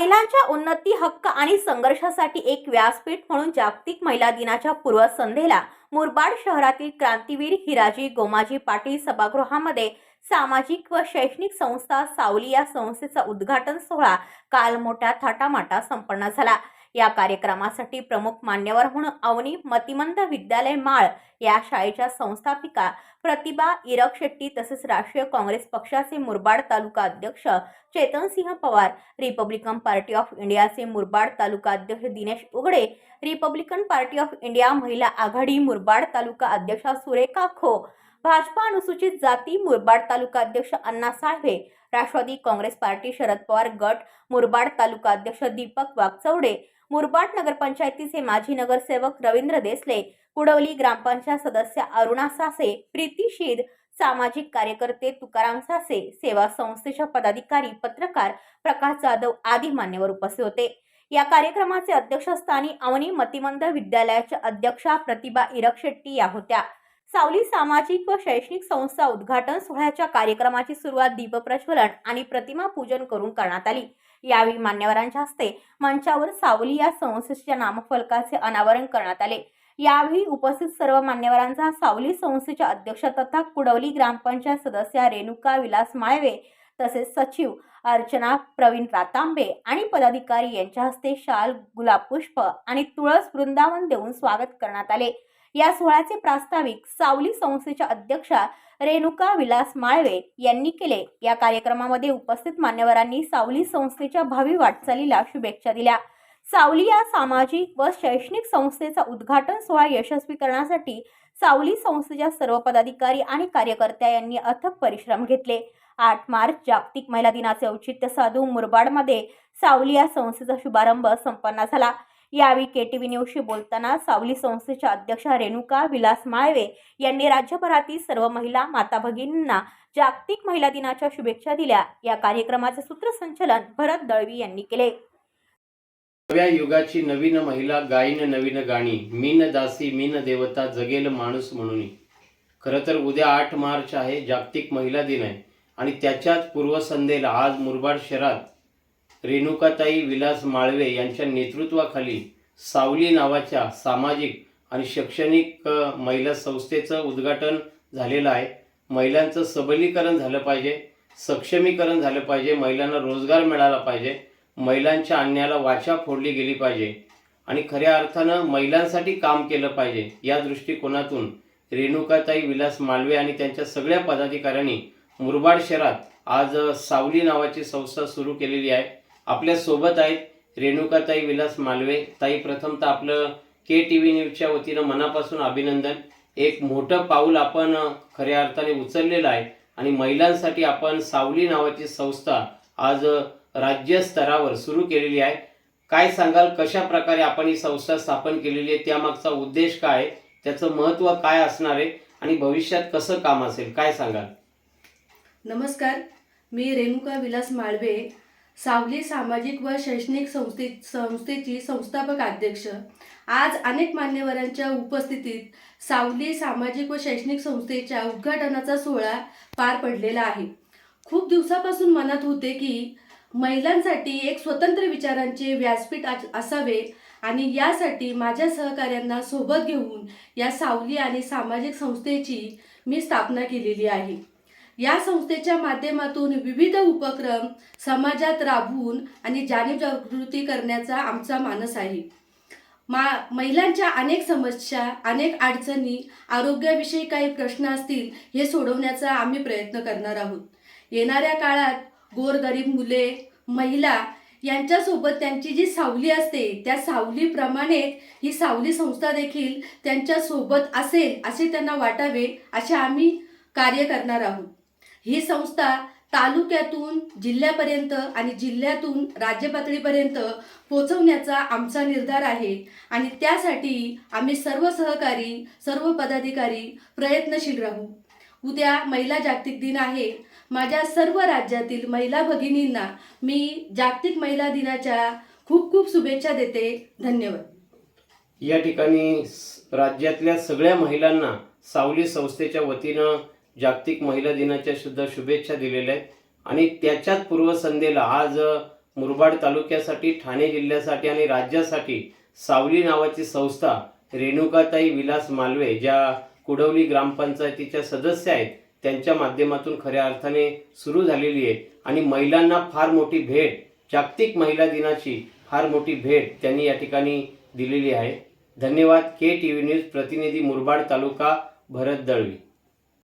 महिलांच्या उन्नती हक्क आणि संघर्षासाठी एक व्यासपीठ म्हणून जागतिक महिला दिनाच्या पूर्वसंध्येला मुरबाड शहरातील क्रांतीवीर हिराजी गोमाजी पाटील सभागृहामध्ये सामाजिक व शैक्षणिक संस्था सावली या संस्थेचा उद्घाटन सोहळा काल मोठ्या थाटामाटा संपन्न झाला. या कार्यक्रमासाठी प्रमुख मान्यवर म्हणून अवनी मतिमंद विद्यालय माळ या शाळेच्या संस्थापिका प्रतिभा इरक शेट्टी तसेच राष्ट्रीय काँग्रेस पक्षाचे मुरबाड तालुका अध्यक्ष Chetansinh Pawar Republican Party of इंडियाचे मुरबाड तालुका अध्यक्ष दिनेश उघडे रिपब्लिकन पार्टी ऑफ इंडिया महिला आघाडी मुरबाड तालुका अध्यक्षा सुरेखा खो भाजपा अनुसूचित जाती मुरबाड तालुका अध्यक्ष अण्णा साळवे राष्ट्रवादी काँग्रेस पार्टी शरद पवार गट मुरबाड तालुका अध्यक्ष दीपक वागचौडे मुरबाड नगरपंचायतीचे माजी नगरसेवक रवींद्र देसले कुडवली ग्रामपंचायत सदस्य अरुणा सासे प्रीती शीद सामाजिक कार्यकर्ते तुकाराम सासे सेवा संस्थेच्या पदाधिकारी पत्रकार प्रकाश जाधव आदी मान्यवर उपस्थित होते. या कार्यक्रमाचे अध्यक्षस्थानी अवनी मतिमंद विद्यालयाच्या अध्यक्षा प्रतिभा इरक शेट्टी या होत्या. सावली सामाजिक व शैक्षणिक संस्था उद्घाटन सोहळ्याच्या कार्यक्रमाची सुरुवात दीपप्रज्वलन आणि प्रतिमा पूजन करून करण्यात आली. यावेळी मान्यवरांच्या हस्ते मंचावर सावली या संस्थेच्या नामफलकाचे अनावरण करण्यात आले. यावेळी उपस्थित सर्व मान्यवरांचा सावली संस्थेच्या अध्यक्ष तथा कुडवली ग्रामपंचायत सदस्या रेणुका विलास माळवे तसेच सचिव अर्चना प्रवीण रातांबे आणि पदाधिकारी यांच्या हस्ते शाल गुलाब पुष्प आणि तुळस वृंदावन देऊन स्वागत करण्यात आले. या सोहळ्याचे प्रास्ताविक सावली संस्थेच्या अध्यक्षा रेणुका विलास माळवे यांनी केले. या कार्यक्रमामध्ये उपस्थित मान्यवरांनी सावली संस्थेच्या भावी वाटचालीला शुभेच्छा दिल्या. सावली या सामाजिक व शैक्षणिक संस्थेचा उद्घाटन सोहळा यशस्वी करण्यासाठी सावली संस्थेच्या सर्व पदाधिकारी आणि कार्यकर्त्या यांनी अथक परिश्रम घेतले. आठ मार्च जागतिक महिला दिनाचे औचित्य साधून मुरबाडमध्ये सावली या संस्थेचा शुभारंभ संपन्न झाला. यावेळी के टी व्ही न्यूजशी बोलताना सावली संस्थेच्या अध्यक्षा रेणुका विलास माळवे यांनी राज्यभरातील सर्व महिला माता भगिनींना जागतिक महिला दिनाच्या शुभेच्छा दिल्या. या कार्यक्रमाचे सूत्रसंचलन भरत दळवी यांनी केले. नव्या युगाची नवीन महिला गायन नवीन गाणी मीन दासी मीन देवता जगेल माणूस म्हणून. खरं तर उद्या आठ मार्च आहे जागतिक महिला दिन आहे आणि त्याच्याच पूर्वसंध्येला आज मुरबाड शहरात रेणुकाताई विलास माळवे यांच्या नेतृत्वाखाली सावली नावाच्या सामाजिक आणि शैक्षणिक महिला संस्थेचं उद्घाटन झालेलं आहे. महिलांचं सबलीकरण झालं पाहिजे सक्षमीकरण झालं पाहिजे महिलांना रोजगार मिळाला पाहिजे महिलांच्या अन्यायाला वाचा फोडली गेली पाहिजे आणि खऱ्या अर्थानं महिलांसाठी काम केलं पाहिजे या दृष्टिकोनातून रेणुकाताई विलास मालवे आणि त्यांच्या सगळ्या पदाधिकाऱ्यांनी मुरबाड शहरात आज सावली नावाची संस्था सुरू केलेली आहे. आपल्यासोबत आहेत रेणुकाताई विलास मालवे. ताई प्रथमतः आपलं के टी व्ही न्यूजच्या वतीनं मनापासून अभिनंदन. एक मोठं पाऊल आपण खऱ्या अर्थाने उचललेलं आहे आणि महिलांसाठी आपण सावली नावाची संस्था आज राज्यस्तरावर राज्य स्तरावर सुरू केलेली आहे. काय सांगाल कशा प्रकारे आपण ही संस्था स्थापन केलेली आहे त्यामागचा उद्देश काय आहे? त्याचं महत्त्व काय असणार आहे आणि भविष्यात कसं काम असेल काय सांगाल? नमस्कार. मी रेणुका विलास माळवे सावली सामाजिक व शैक्षणिक संस्थे संस्थेची संस्थापक अध्यक्ष. आज अनेक मान्यवरांच्या उपस्थितीत सावली सामाजिक व शैक्षणिक संस्थेच्या उद्घाटनाचा सोहळा पार पडलेला आहे. खूप दिवसापासून मनात होते की महिलांसाठी एक स्वतंत्र विचारांचे व्यासपीठ असावे आणि यासाठी माझ्या सहकाऱ्यांना सोबत घेऊन या सावली आणि सामाजिक संस्थेची मी स्थापना केलेली आहे. या संस्थेच्या माध्यमातून विविध उपक्रम समाजात राबवून आणि जाणीव जागृती करण्याचा आमचा मानस आहे. मा महिलांच्या अनेक समस्या अनेक अडचणी आरोग्याविषयी काही प्रश्न असतील हे सोडवण्याचा आम्ही प्रयत्न करणार आहोत. येणाऱ्या काळात गोरगरीब मुले महिला यांच्यासोबत त्यांची जी सावली असते त्या सावलीप्रमाणे ही सावली संस्था देखील त्यांच्यासोबत असेल असे त्यांना वाटावे असे आम्ही कार्य करणार आहोत. ही संस्था तालुक्यातून जिल्ह्यापर्यंत आणि जिल्ह्यातून राज्य पातळीपर्यंत पोचवण्याचा आमचा निर्धार आहे. आणि त्यासाठी आम्ही सर्व सहकारी सर्व पदाधिकारी प्रयत्नशील राहू. उद्या महिला जागतिक दिन आहे. माझ्या सर्व राज्यातील महिला भगिनींना मी जागतिक महिला दिनाच्या खूप खूप शुभेच्छा देते. धन्यवाद. या ठिकाणी राज्यातल्या सगळ्या महिलांना सावली संस्थेच्या वतीनं जागतिक महिला दिनाच्या सुद्धा शुभेच्छा दिलेल्या आहेत. आणि त्याच्याच पूर्वसंध्येला आज मुरबाड तालुक्यासाठी ठाणे जिल्ह्यासाठी आणि राज्यासाठी सावली नावाची संस्था रेणुकाताई विलास मालवे ज्या कुडवली ग्रामपंचायतीच्या सदस्य आहेत त्यांच्या माध्यमातून खऱ्या अर्थाने सुरू झालेली आहे. आणि महिलांना फार मोठी भेट जागतिक महिला दिनाची फार मोठी भेट त्यांनी या ठिकाणी दिलेली आहे. धन्यवाद. के टी व्ही न्यूज प्रतिनिधी Murbad taluka Bharat Dalvi.